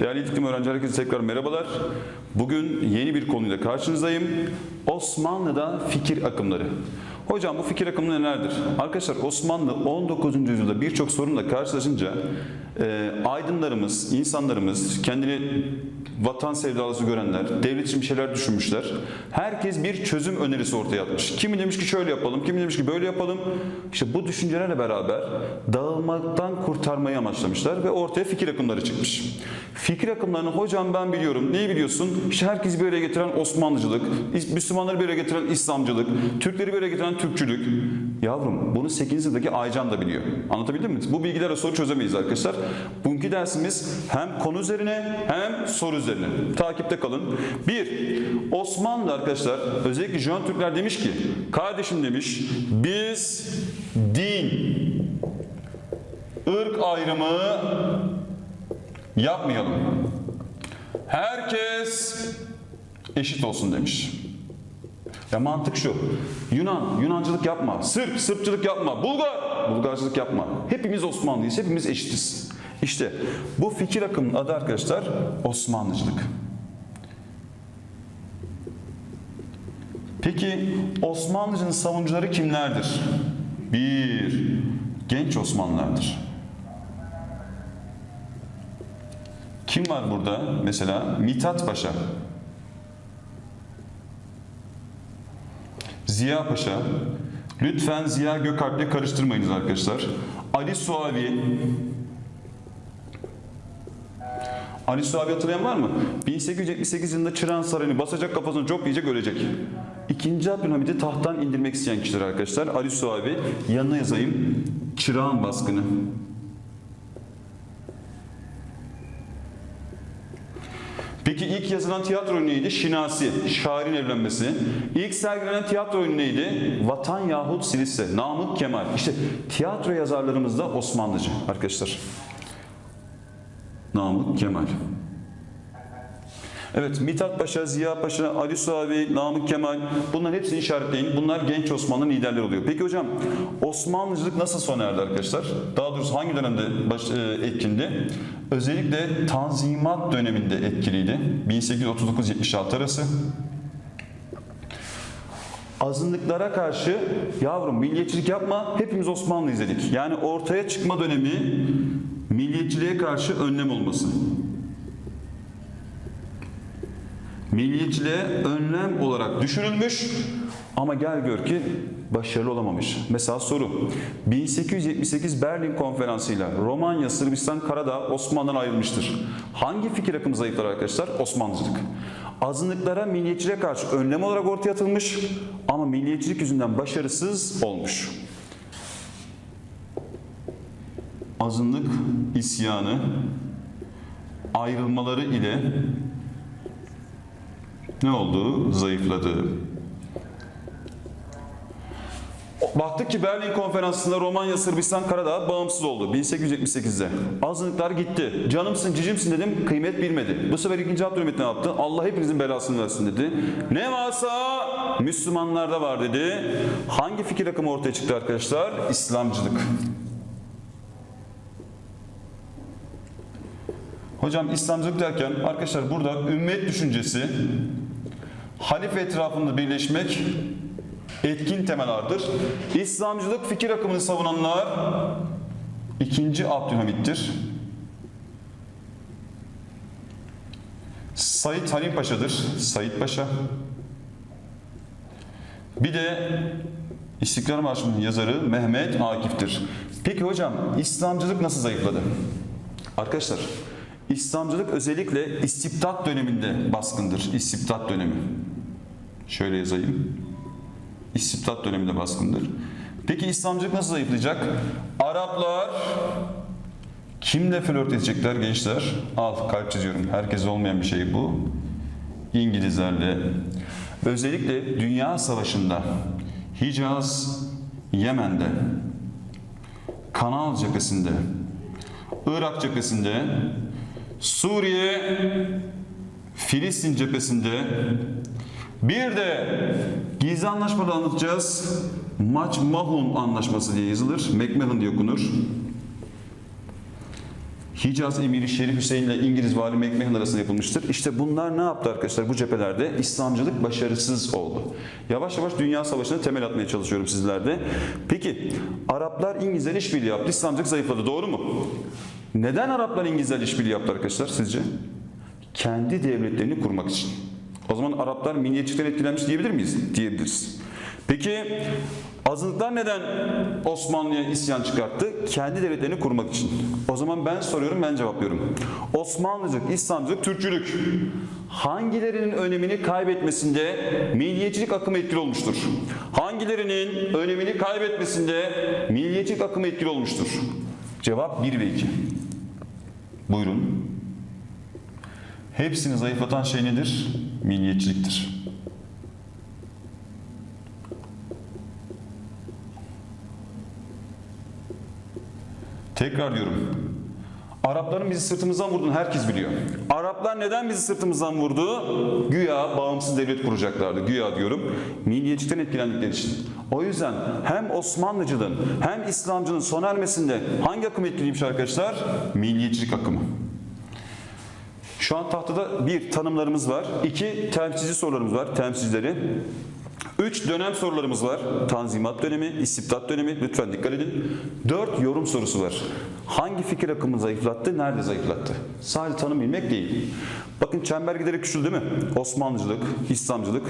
Değerli eğitim öğrenci herkese tekrar merhabalar. Bugün yeni bir konuyla karşınızdayım. Osmanlı'da fikir akımları. Hocam bu fikir akımları nelerdir? Arkadaşlar Osmanlı 19. yüzyılda birçok sorunla karşılaşınca e, aydınlarımız, insanlarımız, kendini vatan sevdalısı görenler, devlet için bir şeyler düşünmüşler. Herkes bir çözüm önerisi ortaya atmış. Kimi demiş ki şöyle yapalım, kimi demiş ki böyle yapalım. İşte bu düşüncelerle beraber dağılmaktan kurtarmayı amaçlamışlar ve ortaya fikir akımları çıkmış. Fikir akımlarını hocam ben biliyorum. Neyi biliyorsun? İşte herkesi bir araya getiren Osmanlıcılık, Müslümanları bir araya getiren İslamcılık, Türkleri bir araya getiren Türkçülük. Yavrum bunu 8. sınıftaki Aycan da biliyor. Anlatabildim mi? Bu bilgilerle soru çözemeyiz arkadaşlar. Bugünkü dersimiz hem konu üzerine hem soru üzerine. Takipte kalın. Bir, Osmanlı arkadaşlar özellikle Jön Türkler demiş ki kardeşim demiş biz din, ırk ayrımı yapmayalım. Herkes eşit olsun demiş. Ya mantık şu. Yunan, Yunancılık yapma. Sırp, Sırpçılık yapma. Bulgar, Bulgarcılık yapma. Hepimiz Osmanlıyız, hepimiz eşitiz. İşte bu fikir akımının adı arkadaşlar Osmanlıcılık. Peki Osmanlıcının savunucuları kimlerdir? Bir, genç Osmanlılardır. Kim var burada? Mesela Mithat Paşa. Ziya Paşa. Lütfen Ziya Gökalp'le karıştırmayınız arkadaşlar. Ali Suavi. Ali Suavi hatırlayan var mı? 1878 yılında Çırağan Sarayı'nı basacak kafasını çok yiyecek ölecek. İkinci Abdülhamid'i tahttan indirmek isteyen kişiler arkadaşlar. Ali Suavi. Yanına yazayım. Çırağan baskını. Peki ilk yazılan tiyatro oyunu neydi? Şinasi, şairin evlenmesi. İlk sergilenen tiyatro oyunu neydi? Vatan yahut Silisse, Namık Kemal. İşte tiyatro yazarlarımız da Osmanlıcı arkadaşlar. Namık Kemal. Evet, Mithat Paşa, Ziya Paşa, Ali Suavi, Namık Kemal bunların hepsini işaretleyin. Bunlar genç Osmanlı liderleri oluyor. Peki hocam Osmanlıcılık nasıl sona erdi arkadaşlar? Daha doğrusu hangi dönemde baş, e, etkindi? Özellikle Tanzimat döneminde etkiliydi. 1839-76 arası. Azınlıklara karşı yavrum milliyetçilik yapma hepimiz Osmanlı izledik. Yani ortaya çıkma dönemi milliyetçiliğe karşı önlem olması. Milliyetçiliğe önlem olarak düşünülmüş ama gel gör ki başarılı olamamış. Mesela soru. 1878 Berlin Konferansı'yla Romanya, Sırbistan, Karadağ Osmanlı'dan ayrılmıştır. Hangi fikir akımı zayıflar arkadaşlar? Osmanlıcılık. Azınlıklara milliyetçiliğe karşı önlem olarak ortaya atılmış ama milliyetçilik yüzünden başarısız olmuş. Azınlık isyanı ayrılmaları ile ne oldu? Zayıfladı. Baktık ki Berlin Konferansı'nda Romanya, Sırbistan, Karadağ bağımsız oldu 1878'de. Azınlıklar gitti. Canımsın, cicimsin dedim, kıymet bilmedi. Bu sefer ikinci Abdülhamit ne yaptı? Allah hepinizin belasını versin dedi. Ne varsa Müslümanlarda var dedi. Hangi fikir akımı ortaya çıktı arkadaşlar? İslamcılık. Hocam İslamcılık derken arkadaşlar burada ümmet düşüncesi, halife etrafında birleşmek etkin temellerdir. İslamcılık fikir akımını savunanlar ikinci Abdülhamit'tir. Said Halim Paşa'dır. Said Paşa. Bir de İstiklal Marşı'nın yazarı Mehmet Akif'tir. Peki hocam İslamcılık nasıl zayıfladı? Arkadaşlar İslamcılık özellikle istibdat döneminde baskındır. İstibdat dönemi. Şöyle yazayım. İstibdat döneminde baskındır. Peki İslamcılık nasıl zayıflayacak? Araplar kimle flört edecekler gençler? Al kalp çiziyorum. Herkes olmayan bir şey bu. İngilizlerle. Özellikle Dünya Savaşı'nda Hicaz, Yemen'de, Kanal cephesinde, Irak cephesinde, Suriye, Filistin cephesinde bir de gizli anlaşmaları anlatacağız. Maç Mahun Anlaşması diye yazılır. Macmillan diye okunur. Hicaz Emiri Şerif Hüseyin ile İngiliz Vali Mekmehan arasında yapılmıştır. İşte bunlar ne yaptı arkadaşlar bu cephelerde? İslamcılık başarısız oldu. Yavaş yavaş dünya savaşına temel atmaya çalışıyorum sizlerde. Peki Araplar İngilizler işbirliği yaptı. İslamcılık zayıfladı. Doğru mu? Neden Araplar İngilizler işbirliği yaptı arkadaşlar sizce? Kendi devletlerini kurmak için. O zaman Araplar milliyetçilikten etkilenmiş diyebilir miyiz? Diyebiliriz. Peki azınlıklar neden Osmanlı'ya isyan çıkarttı? Kendi devletlerini kurmak için. O zaman ben soruyorum, ben cevaplıyorum. Osmanlıcılık, İslamcılık, Türkçülük hangilerinin önemini kaybetmesinde milliyetçilik akımı etkili olmuştur? Hangilerinin önemini kaybetmesinde milliyetçilik akımı etkili olmuştur? Cevap 1 ve 2. Buyurun. Hepsini zayıflatan şey nedir? Milliyetçiliktir. Tekrar diyorum. Arapların bizi sırtımızdan vurduğunu herkes biliyor. Araplar neden bizi sırtımızdan vurdu? Güya bağımsız devlet kuracaklardı. Güya diyorum. Milliyetçilikten etkilendikleri için. O yüzden hem Osmanlıcılığın hem İslamcılığın sona ermesinde hangi akım etkiliymiş arkadaşlar? Milliyetçilik akımı. Şu an tahtada bir tanımlarımız var. iki temsilci sorularımız var. Temsilcileri. Üç dönem sorularımız var. Tanzimat dönemi, istibdat dönemi. Lütfen dikkat edin. Dört yorum sorusu var. Hangi fikir akımını zayıflattı, nerede zayıflattı? Sadece tanım bilmek değil. Bakın çember giderek küçüldü değil mi? Osmanlıcılık, İslamcılık.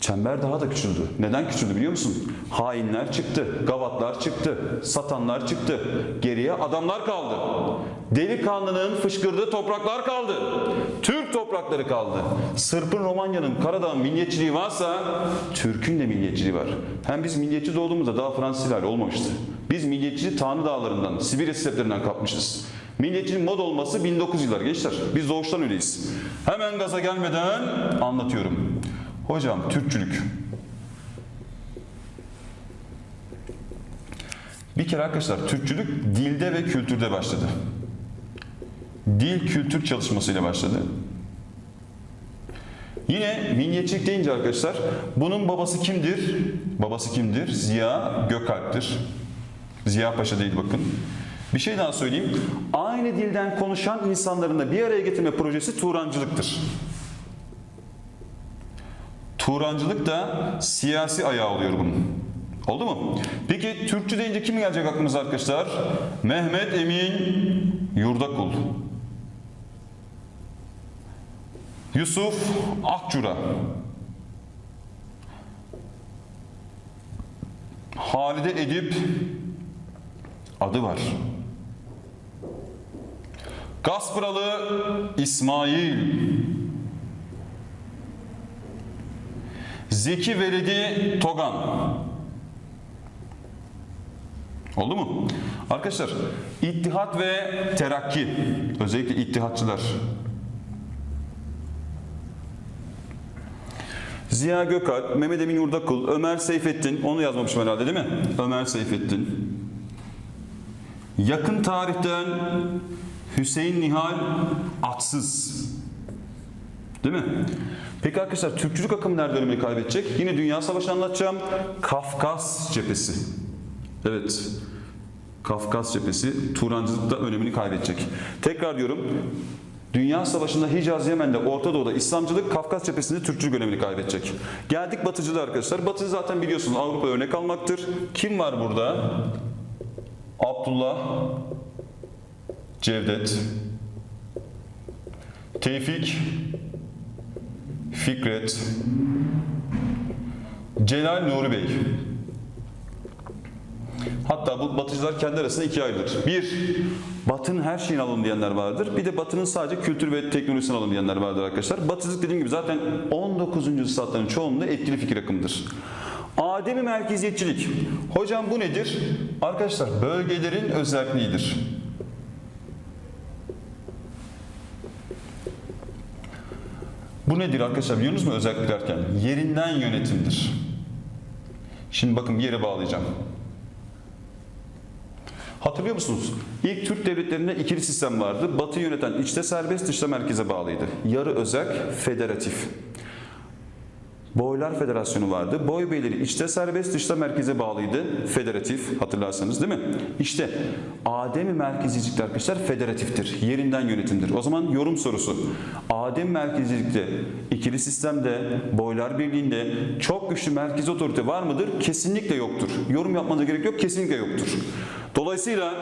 Çember daha da küçüldü. Neden küçüldü biliyor musun? Hainler çıktı, gavatlar çıktı, satanlar çıktı. Geriye adamlar kaldı. Delikanlının fışkırdığı topraklar kaldı. Türk toprakları kaldı. Sırp'ın, Romanya'nın, Karadağ'ın milliyetçiliği varsa Türk'ün de milliyetçiliği var. Hem biz milliyetçi doğduğumuzda daha Fransız olmamıştı. Biz milliyetçi Tanrı Dağları'ndan, Sibirya steplerinden kapmışız. Milliyetçinin mod olması 1900 yıllar gençler. Biz doğuştan öyleyiz. Hemen gaza gelmeden anlatıyorum. Hocam Türkçülük. Bir kere arkadaşlar Türkçülük dilde ve kültürde başladı. Dil kültür çalışmasıyla başladı. Yine milliyetçilik deyince arkadaşlar bunun babası kimdir? Babası kimdir? Ziya Gökalp'tir. Ziya Paşa değil bakın. Bir şey daha söyleyeyim. Aynı dilden konuşan insanların da bir araya getirme projesi Turancılıktır. Turancılık da siyasi ayağı oluyor bunun. Oldu mu? Peki Türkçü deyince kim gelecek aklınıza arkadaşlar? Mehmet Emin Yurdakul. Yusuf Akçura. Halide Edip adı var. Gaspıralı İsmail. Zeki Velidi Togan. Oldu mu? Arkadaşlar, İttihat ve Terakki, özellikle İttihatçılar. Ziya Gökalp, Mehmet Emin Yurdakul, Ömer Seyfettin, onu yazmamışım herhalde değil mi? Ömer Seyfettin. Yakın tarihten Hüseyin Nihal Atsız. Değil mi? Peki arkadaşlar Türkçülük akımı nerede önemini kaybedecek? Yine Dünya Savaşı anlatacağım. Kafkas cephesi. Evet. Kafkas cephesi Turancılıkta önemini kaybedecek. Tekrar diyorum. Dünya Savaşı'nda Hicaz, Yemen'de, Orta Doğu'da İslamcılık, Kafkas cephesinde Türkçülük önemini kaybedecek. Geldik Batıcılığa arkadaşlar. Batıcı zaten biliyorsunuz Avrupa örnek almaktır. Kim var burada? Abdullah, Cevdet, Tevfik, Fikret, Celal Nuri Bey. Hatta bu batıcılar kendi arasında ikiye ayrılır. Bir, batının her şeyini alın diyenler vardır. Bir de batının sadece kültür ve teknolojisini alın diyenler vardır arkadaşlar. Batıcılık dediğim gibi zaten 19. yüzyılların çoğunluğunda etkili fikir akımıdır. Ademi merkeziyetçilik. Hocam bu nedir? Arkadaşlar bölgelerin özelliğidir. Bu nedir arkadaşlar biliyor musunuz mu özellik derken? Yerinden yönetimdir. Şimdi bakın bir yere bağlayacağım. Hatırlıyor musunuz? İlk Türk devletlerinde ikili sistem vardı. Batı yöneten içte serbest, dışta merkeze bağlıydı. Yarı özerk, federatif. Boylar Federasyonu vardı. Boy beyleri içte serbest, dışta merkeze bağlıydı. Federatif hatırlarsanız değil mi? İşte Adem merkezcilikte arkadaşlar federatiftir. Yerinden yönetimdir. O zaman yorum sorusu. Adem merkezcilikte, ikili sistemde, boylar birliğinde çok güçlü merkezi otorite var mıdır? Kesinlikle yoktur. Yorum yapmanıza gerek yok. Kesinlikle yoktur. Dolayısıyla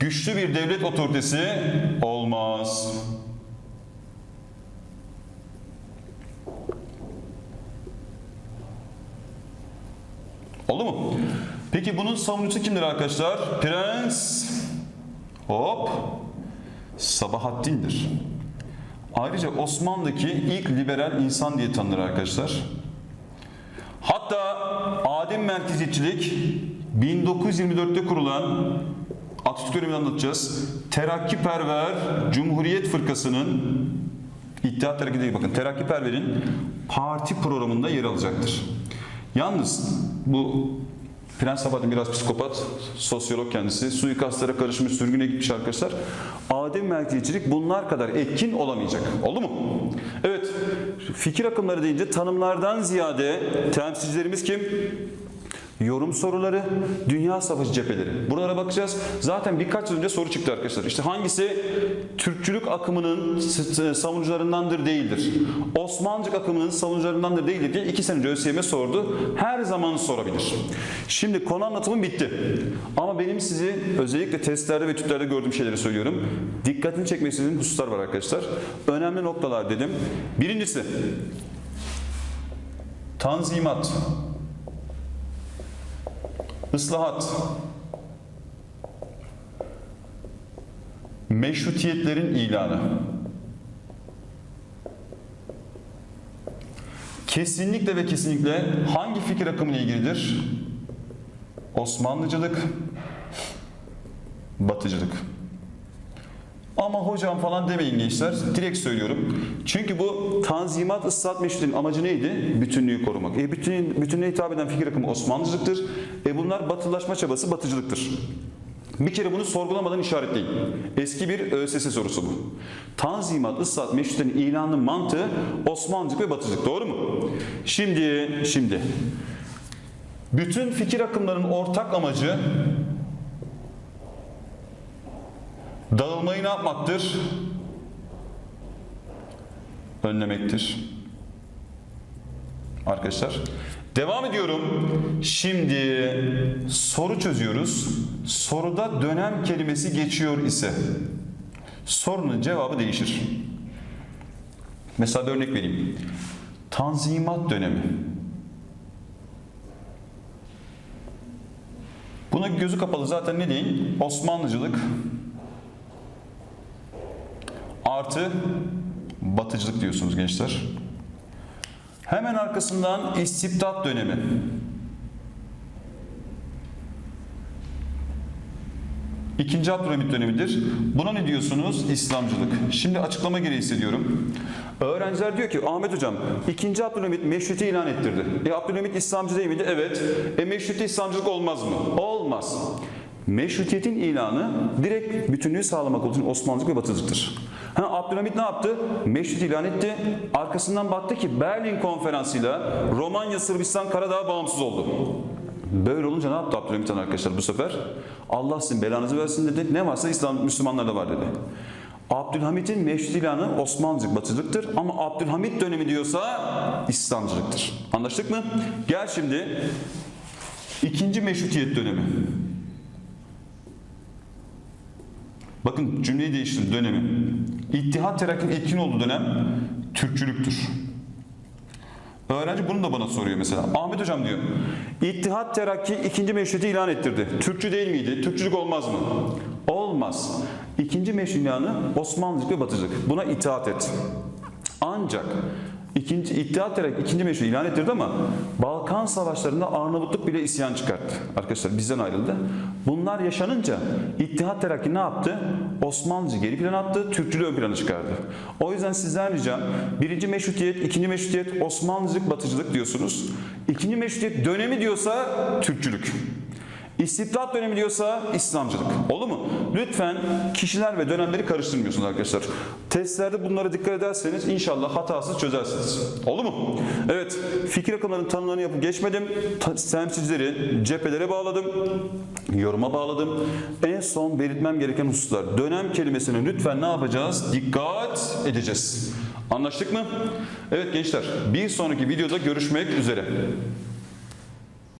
güçlü bir devlet otoritesi olmaz. Oldu mu? Peki bunun savunucusu kimdir arkadaşlar? Prens hop Sabahattin'dir. Ayrıca Osmanlı'daki ilk liberal insan diye tanınır arkadaşlar. Hatta Adem merkeziyetçilik 1924'te kurulan Atatürk dönemini anlatacağız. Terakkiperver Cumhuriyet Fırkası'nın İttihat Terakki değil bakın Terakkiperver'in parti programında yer alacaktır. Yalnız bu Prens Sabahattin biraz psikopat, sosyolog kendisi. Suikastlara karışmış, sürgüne gitmiş arkadaşlar. Adem merkezcilik bunlar kadar etkin olamayacak. Oldu mu? Evet, fikir akımları deyince tanımlardan ziyade temsilcilerimiz kim? Yorum soruları, dünya savaşı cepheleri. Buralara bakacağız. Zaten birkaç yıl önce soru çıktı arkadaşlar. İşte hangisi Türkçülük akımının savunucularındandır değildir. Osmanlıcık akımının savunucularındandır değildir diye iki sene önce ÖSYM sordu. Her zaman sorabilir. Şimdi konu anlatımım bitti. Ama benim sizi özellikle testlerde ve tüplerde gördüğüm şeyleri söylüyorum. Dikkatini çekmek istediğim hususlar var arkadaşlar. Önemli noktalar dedim. Birincisi Tanzimat Islahat, meşrutiyetlerin ilanı, kesinlikle ve kesinlikle hangi fikir akımına ilgilidir? Osmanlıcılık, Batıcılık. Ama hocam falan demeyin gençler. Direkt söylüyorum. Çünkü bu tanzimat ıslahat meşrutiyetinin amacı neydi? Bütünlüğü korumak. E bütün, bütünlüğe hitap eden fikir akımı Osmanlıcılıktır. E bunlar batılaşma çabası batıcılıktır. Bir kere bunu sorgulamadan işaretleyin. Eski bir ÖSS sorusu bu. Tanzimat, ıslahat, meşrutiyetin ilanının mantığı Osmanlıcılık ve batıcılık. Doğru mu? Şimdi, şimdi. Bütün fikir akımlarının ortak amacı Dağılmayı ne yapmaktır? Önlemektir. Arkadaşlar devam ediyorum. Şimdi soru çözüyoruz. Soruda dönem kelimesi geçiyor ise sorunun cevabı değişir. Mesela bir örnek vereyim. Tanzimat dönemi. Buna gözü kapalı zaten ne diyeyim? Osmanlıcılık, artı batıcılık diyorsunuz gençler. Hemen arkasından istibdat dönemi. İkinci Abdülhamit dönemidir. Buna ne diyorsunuz? İslamcılık. Şimdi açıklama gereği hissediyorum. Öğrenciler diyor ki Ahmet Hocam ikinci Abdülhamit meşruti ilan ettirdi. E Abdülhamit İslamcı değil miydi? Evet. E meşruti İslamcılık olmaz mı? Olmaz. Meşrutiyetin ilanı direkt bütünlüğü sağlamak için Osmanlıcılık ve Batıcılıktır. Ha, Abdülhamit ne yaptı? Meşrut ilan etti. Arkasından baktı ki Berlin konferansıyla Romanya, Sırbistan, Karadağ bağımsız oldu. Böyle olunca ne yaptı Abdülhamit Han arkadaşlar bu sefer? Allah sizin belanızı versin dedi. Ne varsa İslam Müslümanlarda var dedi. Abdülhamit'in meşrut ilanı Osmanlıcılık, Batıcılıktır ama Abdülhamit dönemi diyorsa İslamcılıktır. Anlaştık mı? Gel şimdi ikinci meşrutiyet dönemi. Bakın cümleyi değiştirdim dönemi. İttihat Terakki'nin etkin olduğu dönem Türkçülüktür. Öğrenci bunu da bana soruyor mesela. Ahmet Hocam diyor. İttihat Terakki ikinci meşruti ilan ettirdi. Türkçü değil miydi? Türkçülük olmaz mı? Olmaz. İkinci meşrut ilanı Osmanlıcılık ve Batıcılık. Buna itaat et. Ancak ikinci İttihat Terakki ikinci meşru ilan ettirdi ama Balkan Savaşları'nda Arnavutluk bile isyan çıkarttı. Arkadaşlar bizden ayrıldı. Bunlar yaşanınca İttihat Terakki ne yaptı? Osmanlıcı geri plana attı, Türkçülüğü ön plana çıkardı. O yüzden sizden ricam birinci meşrutiyet, ikinci meşrutiyet, Osmanlıcılık, Batıcılık diyorsunuz. İkinci meşrutiyet dönemi diyorsa Türkçülük. İstibdat dönemi diyorsa İslamcılık. Oldu mu? Lütfen kişiler ve dönemleri karıştırmıyorsunuz arkadaşlar. Testlerde bunlara dikkat ederseniz inşallah hatasız çözersiniz. Oldu mu? Evet. Fikir akımlarının tanımlarını yapıp geçmedim. Temsilcileri cephelere bağladım. Yoruma bağladım. En son belirtmem gereken hususlar. Dönem kelimesine lütfen ne yapacağız? Dikkat edeceğiz. Anlaştık mı? Evet gençler. Bir sonraki videoda görüşmek üzere.